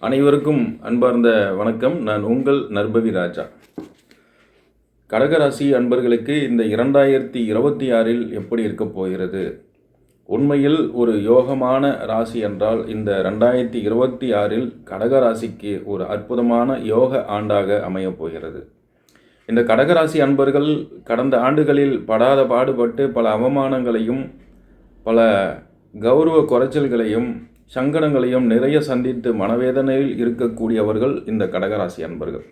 அனைவருக்கும் அன்பார்ந்த வணக்கம். நான் உங்கள் நர்பவி ராஜா. கடகராசி அன்பர்களுக்கு இந்த இரண்டாயிரத்தி இருபத்தி ஆறில் எப்படி இருக்கப் போகிறது? உண்மையில் ஒரு யோகமான ராசி என்றால் இந்த ரெண்டாயிரத்தி இருபத்தி ஆறில் கடகராசிக்கு ஒரு அற்புதமான யோக ஆண்டாக அமையப் போகிறது. இந்த கடகராசி அன்பர்கள் கடந்த ஆண்டுகளில் படாத பாடுபட்டு பல அவமானங்களையும் பல கௌரவ குறைச்சல்களையும் சங்கடங்களையும் நிறைய சந்தித்து மனவேதனையில் இருக்கக்கூடியவர்கள் இந்த கடகராசி அன்பர்கள்.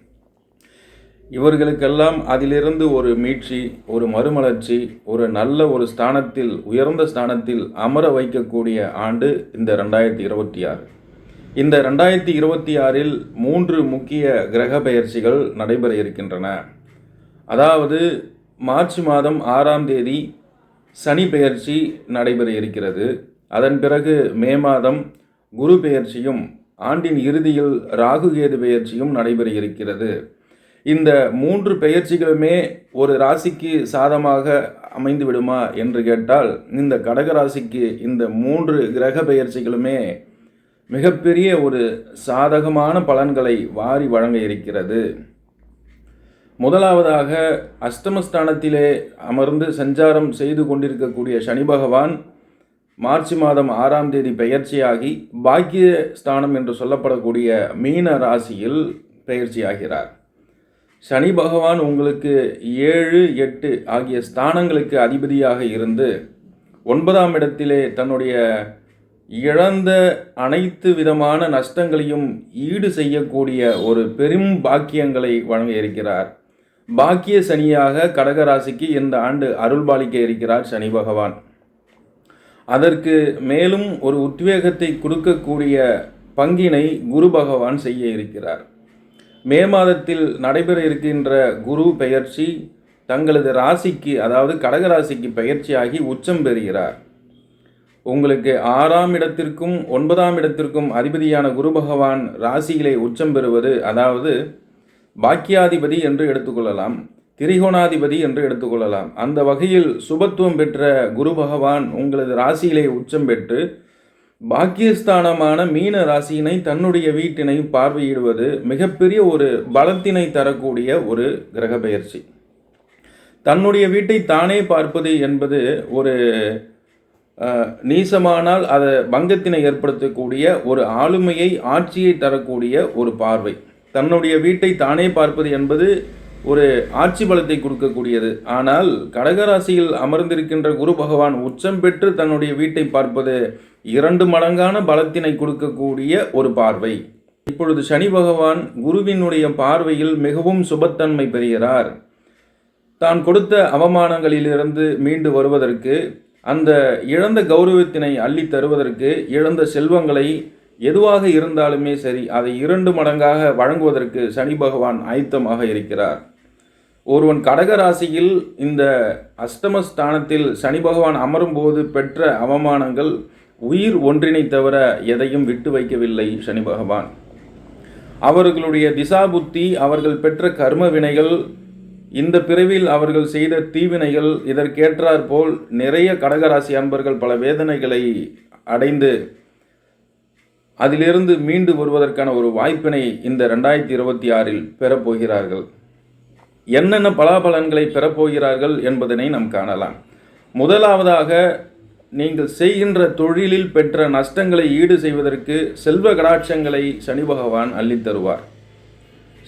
இவர்களுக்கெல்லாம் அதிலிருந்து ஒரு மீட்சி ஒரு மறுமலர்ச்சி ஒரு நல்ல ஒரு ஸ்தானத்தில் உயர்ந்த ஸ்தானத்தில் அமர வைக்கக்கூடிய ஆண்டு இந்த ரெண்டாயிரத்தி இருபத்தி ஆறு. இந்த ரெண்டாயிரத்தி இருபத்தி ஆறில் மூன்று முக்கிய கிரக பெயர்ச்சிகள் நடைபெற இருக்கின்றன. அதாவது மார்ச் மாதம் ஆறாம் தேதி சனி பெயர்ச்சி நடைபெற இருக்கிறது. அதன் பிறகு மே மாதம் குரு பெயர்ச்சியும் ஆண்டின் இறுதியில் ராகுகேது பெயர்ச்சியும் நடைபெற இருக்கிறது இந்த மூன்று பெயர்ச்சிகளுமே ஒரு ராசிக்கு சாதமாக அமைந்து விடுமா என்று கேட்டால் இந்த கடக ராசிக்கு இந்த மூன்று கிரக பெயர்ச்சிகளுமே மிகப்பெரிய ஒரு சாதகமான பலன்களை வாரி வழங்க இருக்கிறது முதலாவதாக அஷ்டமஸ்தானத்திலே அமர்ந்து சஞ்சாரம் செய்து கொண்டிருக்கக்கூடிய சனி பகவான் மார்ச் மாதம் ஆறாம் தேதி பெயர்ச்சியாகி பாக்கிய ஸ்தானம் என்று சொல்லப்படக்கூடிய மீன ராசியில் பெயர்ச்சியாகிறார். சனி பகவான் உங்களுக்கு ஏழு எட்டு ஆகிய ஸ்தானங்களுக்கு அதிபதியாக இருந்து ஒன்பதாம் இடத்திலே தன்னுடைய இழந்த அனைத்து விதமான நஷ்டங்களையும் ஈடு செய்யக்கூடிய ஒரு பெரும் பாக்கியங்களை வழங்க இருக்கிறார். பாக்கிய சனியாக கடகராசிக்கு இந்த ஆண்டு அருள்பாலிக்க இருக்கிறார் சனி பகவான். அதற்கு மேலும் ஒரு உத்வேகத்தை கொடுக்கக்கூடிய பங்கினை குரு பகவான் செய்ய இருக்கிறார். மே மாதத்தில் நடைபெற இருக்கின்ற குரு பெயர்ச்சி தங்களது ராசிக்கு அதாவது கடகராசிக்கு பெயர்ச்சியாகி உச்சம் பெறுகிறார். உங்களுக்கு ஆறாம் இடத்திற்கும் ஒன்பதாம் இடத்திற்கும் அதிபதியான குரு பகவான் ராசியிலே உச்சம் பெறுவது அதாவது பாக்கியாதிபதி என்று எடுத்துக்கொள்ளலாம். திரிகோணாதிபதி என்று எடுத்துக்கொள்ளலாம். அந்த வகையில் சுபத்துவம் பெற்ற குரு பகவான் உங்களது ராசியிலே உச்சம் பெற்று பாக்கியஸ்தானமான மீன ராசியினை தன்னுடைய வீட்டினை பார்வையிடுவது மிகப்பெரிய ஒரு பலத்தினை தரக்கூடிய ஒரு கிரக பெயர்ச்சி. தன்னுடைய வீட்டை தானே பார்ப்பது என்பது ஒரு நீசமானால் அதை பங்கத்தினை ஏற்படுத்தக்கூடிய ஒரு ஆளுமையை ஆட்சியை தரக்கூடிய ஒரு பார்வை. தன்னுடைய வீட்டை தானே பார்ப்பது என்பது ஒரு ஆட்சி பலத்தை கொடுக்கக்கூடியது. ஆனால் கடகராசியில் அமர்ந்திருக்கின்ற குரு பகவான் உச்சம் பெற்று தன்னுடைய வீட்டை பார்ப்பது இரண்டு மடங்கான பலத்தினை கொடுக்கக்கூடிய ஒரு பார்வை. இப்பொழுது சனி பகவான் குருவினுடைய பார்வையில் மிகவும் சுபத்தன்மை பெறுகிறார். தான் கொடுத்த அவமானங்களிலிருந்து மீண்டு வருவதற்கு அந்த இழந்த கௌரவத்தினை அள்ளி தருவதற்கு இழந்த செல்வங்களை எதுவாக இருந்தாலுமே சரி அதை இரண்டு மடங்காக வழங்குவதற்கு சனி பகவான் ஆயத்தமாக இருக்கிறார். ஒருவன் கடகராசியில் இந்த அஷ்டமஸ்தானத்தில் சனி பகவான் அமரும்போது பெற்ற அவமானங்கள் உயிர் ஒன்றினை தவிர எதையும் விட்டு வைக்கவில்லை சனி பகவான். அவர்களுடைய திசா புத்தி அவர்கள் பெற்ற கர்ம வினைகள் இந்த பிறவில் அவர்கள் செய்த தீவினைகள் இதற்கேற்றாற் போல் நிறைய கடகராசி அன்பர்கள் பல வேதனைகளை அடைந்து அதிலிருந்து மீண்டு வருவதற்கான ஒரு வாய்ப்பினை இந்த ரெண்டாயிரத்தி இருபத்தி ஆறில் பெறப்போகிறார்கள். என்னென்ன பலாபலன்களை பெறப்போகிறார்கள் என்பதனை நாம் காணலாம். முதலாவதாக நீங்கள் செய்கின்ற தொழிலில் பெற்ற நஷ்டங்களை ஈடு செய்வதற்கு செல்வ கடாட்சங்களை சனி பகவான் அள்ளித்தருவார்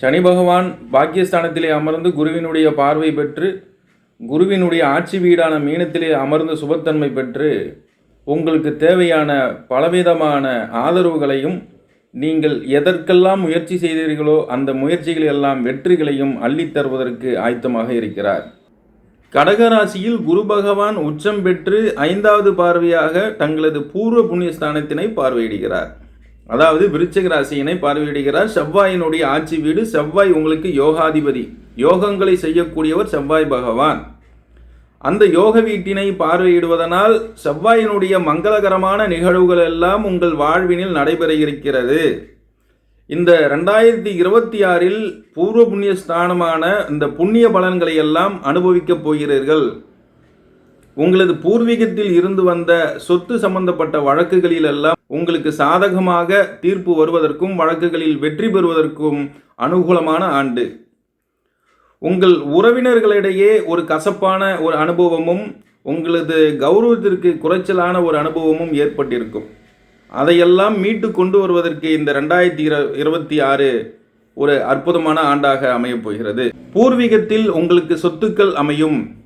சனி பகவான் பாக்கியஸ்தானத்திலே அமர்ந்து குருவினுடைய பார்வை பெற்று குருவினுடைய ஆட்சி வீடான மீனத்திலே அமர்ந்து சுபத்தன்மை பெற்று உங்களுக்கு தேவையான பலவிதமான ஆதரவுகளையும் நீங்கள் எதற்கெல்லாம் முயற்சி செய்தீர்களோ அந்த முயற்சிகள் எல்லாம் வெற்றிகளையும் அள்ளித் தருவதற்கு ஆயத்தமாக இருக்கிறார். கடகராசியில் குரு பகவான் உச்சம் பெற்று ஐந்தாவது பார்வையாக தங்களது பூர்வ புண்ணியஸ்தானத்தினை பார்வையிடுகிறார். அதாவது விருச்சிக ராசியினை பார்வையிடுகிறார். செவ்வாயினுடைய ஆட்சி வீடு செவ்வாய் உங்களுக்கு யோகாதிபதி. யோகங்களை செய்யக்கூடியவர் செவ்வாய் பகவான். அந்த யோக வீட்டினை பார்வையிடுவதனால் செவ்வாயினுடைய மங்களகரமான நிகழ்வுகள் எல்லாம் உங்கள் வாழ்வினில் நடைபெற இருக்கிறது இந்த ரெண்டாயிரத்தி இருபத்தி ஆறில் பூர்வ புண்ணிய ஸ்தானமான இந்த புண்ணிய பலன்களை எல்லாம் அனுபவிக்கப் போகிறீர்கள். உங்களது பூர்வீகத்தில் இருந்து வந்த சொத்து சம்பந்தப்பட்ட வழக்குகளில் எல்லாம் உங்களுக்கு சாதகமாக தீர்ப்பு வருவதற்கும் வழக்குகளில் வெற்றி பெறுவதற்கும் அனுகூலமான ஆண்டு. உங்கள் உறவினர்களிடையே ஒரு கசப்பான ஒரு அனுபவமும் உங்களது கௌரவத்திற்கு குறைச்சலான ஒரு அனுபவமும் ஏற்பட்டிருக்கும். அதையெல்லாம் மீட்டு கொண்டு வருவதற்கு இந்த ரெண்டாயிரத்தி இர இருபத்தி ஆறு ஒரு அற்புதமான ஆண்டாக அமையப் போகிறது. பூர்வீகத்தில் உங்களுக்கு சொத்துக்கள் அமையும்.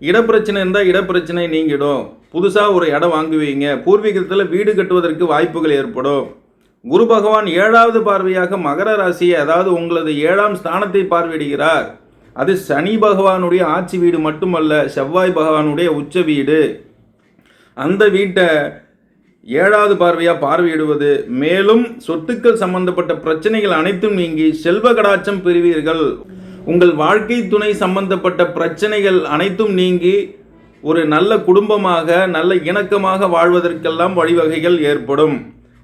இடப்பிரச்சனை இருந்தால் இடப்பிரச்சனை நீங்கிடும். புதுசாக ஒரு இடம் வாங்குவீங்க. பூர்வீகத்தில் வீடு கட்டுவதற்கு வாய்ப்புகள் ஏற்படும். குரு பகவான் ஏழாவது பார்வையாக மகர ராசியை அதாவது உங்களது ஏழாம் ஸ்தானத்தை பார்வையிடுகிறார். அது சனி பகவானுடைய ஆட்சி வீடு மட்டுமல்ல செவ்வாய் பகவானுடைய உச்ச வீடு. அந்த வீட்டை ஏழாவது பார்வையாக பார்வையிடுவது. மேலும் சொத்துக்கள் சம்பந்தப்பட்ட பிரச்சனைகள் அனைத்தும் நீங்கி செல்வ கடாட்சம் பெறுவீர்கள். உங்கள் வாழ்க்கை துணை சம்பந்தப்பட்ட பிரச்சனைகள் அனைத்தும் நீங்கி ஒரு நல்ல குடும்பமாக நல்ல இணக்கமாக வாழ்வதற்கெல்லாம் வழிவகைகள் ஏற்படும்.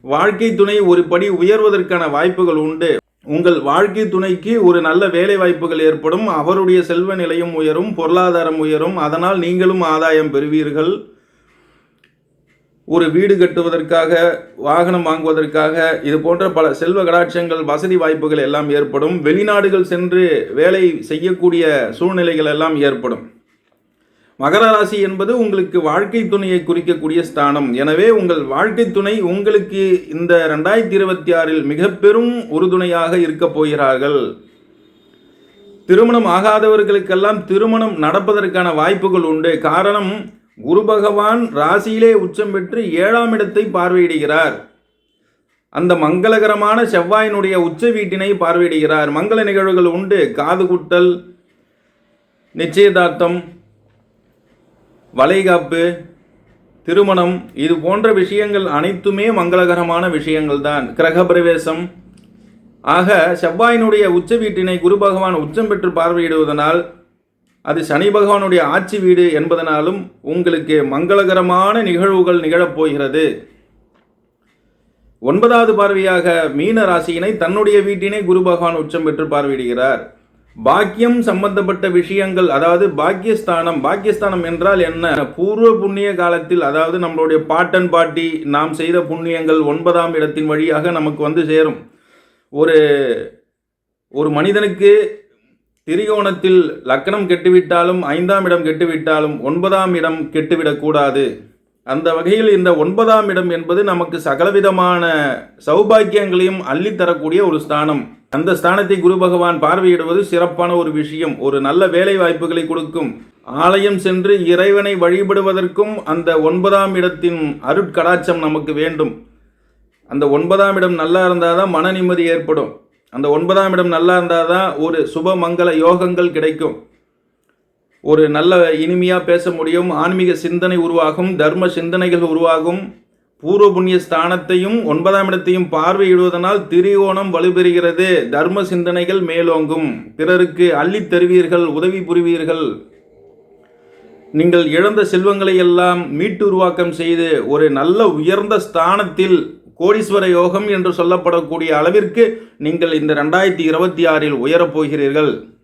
வாழ்க்கை துணை ஒரு படி உயர்வதற்கான வாய்ப்புகள் உண்டு. உங்கள் வாழ்க்கை துணைக்கு ஒரு நல்ல வேலை வாய்ப்புகள் ஏற்படும் அவருடைய செல்வ நிலையும் உயரும் பொருளாதாரம் உயரும் அதனால் நீங்களும் ஆதாயம் பெறுவீர்கள். ஒரு வீடு கட்டுவதற்காக வாகனம் வாங்குவதற்காக இது போன்ற பல செல்வ கடாட்சங்கள் வசதி வாய்ப்புகள் எல்லாம் ஏற்படும். வெளிநாடுகள் சென்று வேலை செய்யக்கூடிய சூழ்நிலைகள் எல்லாம் ஏற்படும். மகர ராசி என்பது உங்களுக்கு வாழ்க்கை துணையை குறிக்கக்கூடிய ஸ்தானம். எனவே உங்கள் வாழ்க்கை துணை உங்களுக்கு இந்த ரெண்டாயிரத்தி இருபத்தி ஆறில் மிக பெரும் உறுதுணையாக இருக்கப் போகிறார்கள். திருமணம் ஆகாதவர்களுக்கெல்லாம் திருமணம் நடப்பதற்கான வாய்ப்புகள் உண்டு. காரணம் குரு பகவான் ராசியிலே உச்சம் பெற்று ஏழாம் இடத்தை பார்வையிடுகிறார். அந்த மங்களகரமான செவ்வாயினுடைய உச்ச வீட்டினை பார்வையிடுகிறார். மங்கள நிகழ்வுகள் உண்டு. காது குட்டல் நிச்சயதார்த்தம் வளைகாப்பு திருமணம் இது போன்ற விஷயங்கள் அனைத்துமே மங்களகரமான விஷயங்கள் தான் கிரகப்பிரவேசம். ஆக செவ்வாயினுடைய உச்ச வீட்டினை குரு பகவான் உச்சம் பெற்று பார்வையிடுவதனால் அது சனி பகவானுடைய ஆட்சி வீடு என்பதனாலும் உங்களுக்கு மங்களகரமான நிகழ்வுகள் நிகழப்போகிறது. ஒன்பதாவது பார்வையாக மீன ராசியினை தன்னுடைய வீட்டினை குரு பகவான் உச்சம் பெற்று பார்வையிடுகிறார். பாக்கியம் சம்பந்தப்பட்ட விஷயங்கள் அதாவது பாக்கியஸ்தானம் பாக்கியஸ்தானம் என்றால் என்ன? பூர்வ புண்ணிய காலத்தில் அதாவது நம்மளுடைய பாட்டன் பாட்டி நாம் செய்த புண்ணியங்கள் ஒன்பதாம் இடத்தின் வழியாக நமக்கு வந்து சேரும். ஒரு ஒரு மனிதனுக்கு திரிகோணத்தில் லக்கணம் கெட்டுவிட்டாலும் ஐந்தாம் இடம் கெட்டுவிட்டாலும் ஒன்பதாம் இடம் கெட்டுவிடக்கூடாது அந்த வகையில் இந்த ஒன்பதாம் இடம் என்பது நமக்கு சகலவிதமான சௌபாக்கியங்களையும் அள்ளித்தரக்கூடிய ஒரு ஸ்தானம். அந்த ஸ்தானத்தை குரு பகவான் பார்வையிடுவது சிறப்பான ஒரு விஷயம். ஒரு நல்ல வேலை வாய்ப்புகளை கொடுக்கும். ஆலயம் சென்று இறைவனை வழிபடுவதற்கும் அந்த ஒன்பதாம் இடத்தின் அருட்கடாட்சம் நமக்கு வேண்டும். அந்த ஒன்பதாம் இடம் நல்லா இருந்தால் தான் மன நிம்மதி ஏற்படும். அந்த ஒன்பதாம் இடம் நல்லா இருந்தால் தான் ஒரு சுப மங்கள யோகங்கள் கிடைக்கும். ஒரு நல்ல இனிமையாக பேச முடியும். ஆன்மீக சிந்தனை உருவாகும். தர்ம சிந்தனைகள் உருவாகும். பூர்வ புண்ணிய ஸ்தானத்தையும் ஒன்பதாம் இடத்தையும் பார்வையிடுவதனால் திரிகோணம் வலுப்பெறுகிறது தர்ம சிந்தனைகள் மேலோங்கும். பிறருக்கு அள்ளித் தருவீர்கள் உதவி புரிவீர்கள். நீங்கள் இழந்த செல்வங்களை எல்லாம் மீட்டு உருவாக்கம் செய்து ஒரு நல்ல உயர்ந்த ஸ்தானத்தில் கோடீஸ்வர யோகம் என்று சொல்லப்படக்கூடிய அளவிற்கு நீங்கள் இந்த ரெண்டாயிரத்தி இருபத்தி ஆறில் உயரப் போகிறீர்கள்.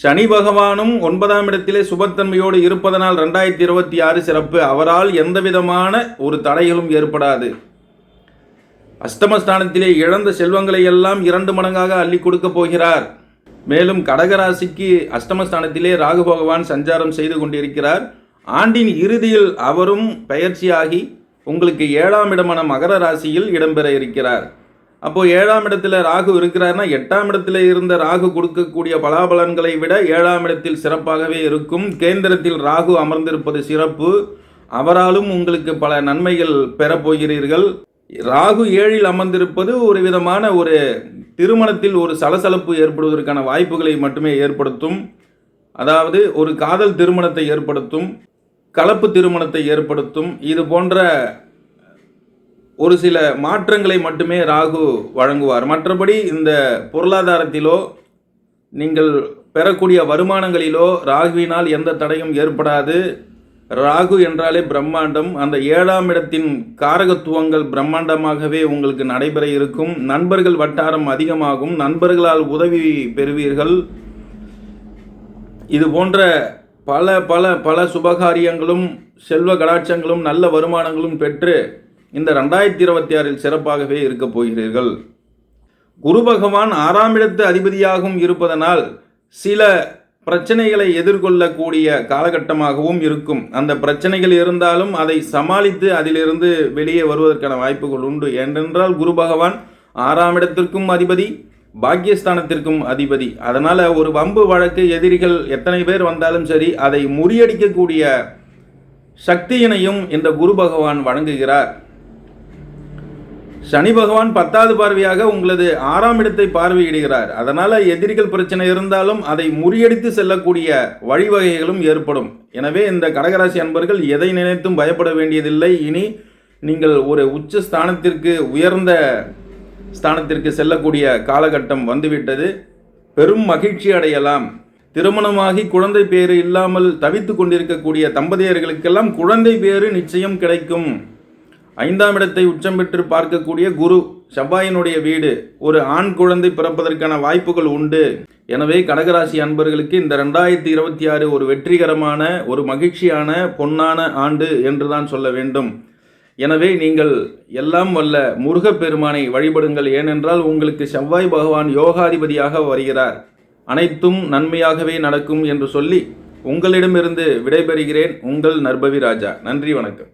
சனி பகவானும் ஒன்பதாம் இடத்திலே சுபத்தன்மையோடு இருப்பதனால் ரெண்டாயிரத்தி இருபத்தி ஆறு சிறப்பு. அவரால் எந்த விதமான ஒரு தடைகளும் ஏற்படாது. அஷ்டமஸ்தானத்திலே இழந்த செல்வங்களை எல்லாம் இரண்டு மடங்காக அள்ளி கொடுக்க போகிறார். மேலும் கடகராசிக்கு அஷ்டமஸ்தானத்திலே ராகு பகவான் சஞ்சாரம் செய்து கொண்டிருக்கிறார். ஆண்டின் இறுதியில் அவரும் பயிற்சியாகி உங்களுக்கு ஏழாம் இடமான மகர ராசியில் இடம்பெற இருக்கிறார். அப்போ ஏழாம் இடத்துல ராகு இருக்கிறார்னா எட்டாம் இடத்துல இருந்த ராகு கொடுக்கக்கூடிய பலாபலன்களை விட ஏழாம் இடத்தில் சிறப்பாகவே இருக்கும். கேந்திரத்தில் ராகு அமர்ந்திருப்பது சிறப்பு. அவராலும் உங்களுக்கு பல நன்மைகள் பெறப்போகிறீர்கள் ராகு ஏழில் அமர்ந்திருப்பது ஒரு விதமான ஒரு திருமணத்தில் ஒரு சலசலப்பு ஏற்படுவதற்கான வாய்ப்புகளை மட்டுமே ஏற்படுத்தும். அதாவது ஒரு காதல் திருமணத்தை ஏற்படுத்தும். கலப்பு திருமணத்தை ஏற்படுத்தும். இது போன்ற ஒரு சில மாற்றங்களை மட்டுமே ராகு வழங்குவார். மற்றபடி இந்த பொருளாதாரத்திலோ நீங்கள் பெறக்கூடிய வருமானங்களிலோ ராகுவினால் எந்த தடையும் ஏற்படாது. ராகு என்றாலே பிரம்மாண்டம். அந்த ஏழாம் இடத்தின் காரகத்துவங்கள் பிரம்மாண்டமாகவே உங்களுக்கு நடைபெற இருக்கும். நண்பர்கள் வட்டாரம் அதிகமாகும். நண்பர்களால் உதவி பெறுவீர்கள். இது போன்ற பல பல பல சுபகாரியங்களும் செல்வ கடாட்சங்களும் நல்ல வருமானங்களும் பெற்று இந்த ரெண்டாயிரத்தி இருபத்தி ஆறில் சிறப்பாகவே இருக்கப் போகிறீர்கள். குரு பகவான் ஆறாம் இடத்து அதிபதியாகவும் இருப்பதனால் சில பிரச்சனைகளை எதிர்கொள்ளக்கூடிய காலகட்டமாகவும் இருக்கும். அந்த பிரச்சனைகள் இருந்தாலும் அதை சமாளித்து அதிலிருந்து வெளியே வருவதற்கான வாய்ப்புகள் உண்டு. ஏனென்றால் குரு பகவான் ஆறாம் இடத்திற்கும் அதிபதி பாக்கியஸ்தானத்திற்கும் அதிபதி. அதனால் ஒரு வம்பு வழக்கு எதிரிகள் எத்தனை பேர் வந்தாலும் சரி அதை முறியடிக்கக்கூடிய சக்தியினையும் இந்த குரு பகவான் வழங்குகிறார். சனி பகவான் பத்தாவது பார்வையாக உங்களது ஆறாம் இடத்தை பார்வையிடுகிறார். அதனால் எதிரிகள் பிரச்சனை இருந்தாலும் அதை முறியடித்து செல்லக்கூடிய வழிவகைகளும் ஏற்படும். எனவே இந்த கடகராசி அன்பர்கள் எதை நினைத்தும் பயப்பட வேண்டியதில்லை. இனி நீங்கள் ஒரு உச்ச ஸ்தானத்திற்கு உயர்ந்த ஸ்தானத்திற்கு செல்லக்கூடிய காலகட்டம் வந்துவிட்டது. பெரும் மகிழ்ச்சி அடையலாம். திருமணமாகி குழந்தை பேறு இல்லாமல் தவித்து கொண்டிருக்கக்கூடிய தம்பதியர்களுக்கெல்லாம் குழந்தை பேறு நிச்சயம் கிடைக்கும். ஐந்தாம் இடத்தை உச்சம் பெற்று பார்க்கக்கூடிய குரு செவ்வாயினுடைய வீடு ஒரு ஆண் குழந்தை பிறப்பதற்கான வாய்ப்புகள் உண்டு. எனவே கடகராசி அன்பர்களுக்கு இந்த ரெண்டாயிரத்தி இருபத்தி ஆறு ஒரு வெற்றிகரமான ஒரு மகிழ்ச்சியான பொன்னான ஆண்டு என்று தான் சொல்ல வேண்டும். எனவே நீங்கள் எல்லாம் வல்ல முருகப்பெருமானை வழிபடுங்கள். ஏனென்றால் உங்களுக்கு செவ்வாய் பகவான் யோகாதிபதியாக வருகிறார். அனைத்தும் நன்மையாகவே நடக்கும் என்று சொல்லி உங்களிடமிருந்து விடைபெறுகிறேன் உங்கள் நர்பவி ராஜா. நன்றி வணக்கம்.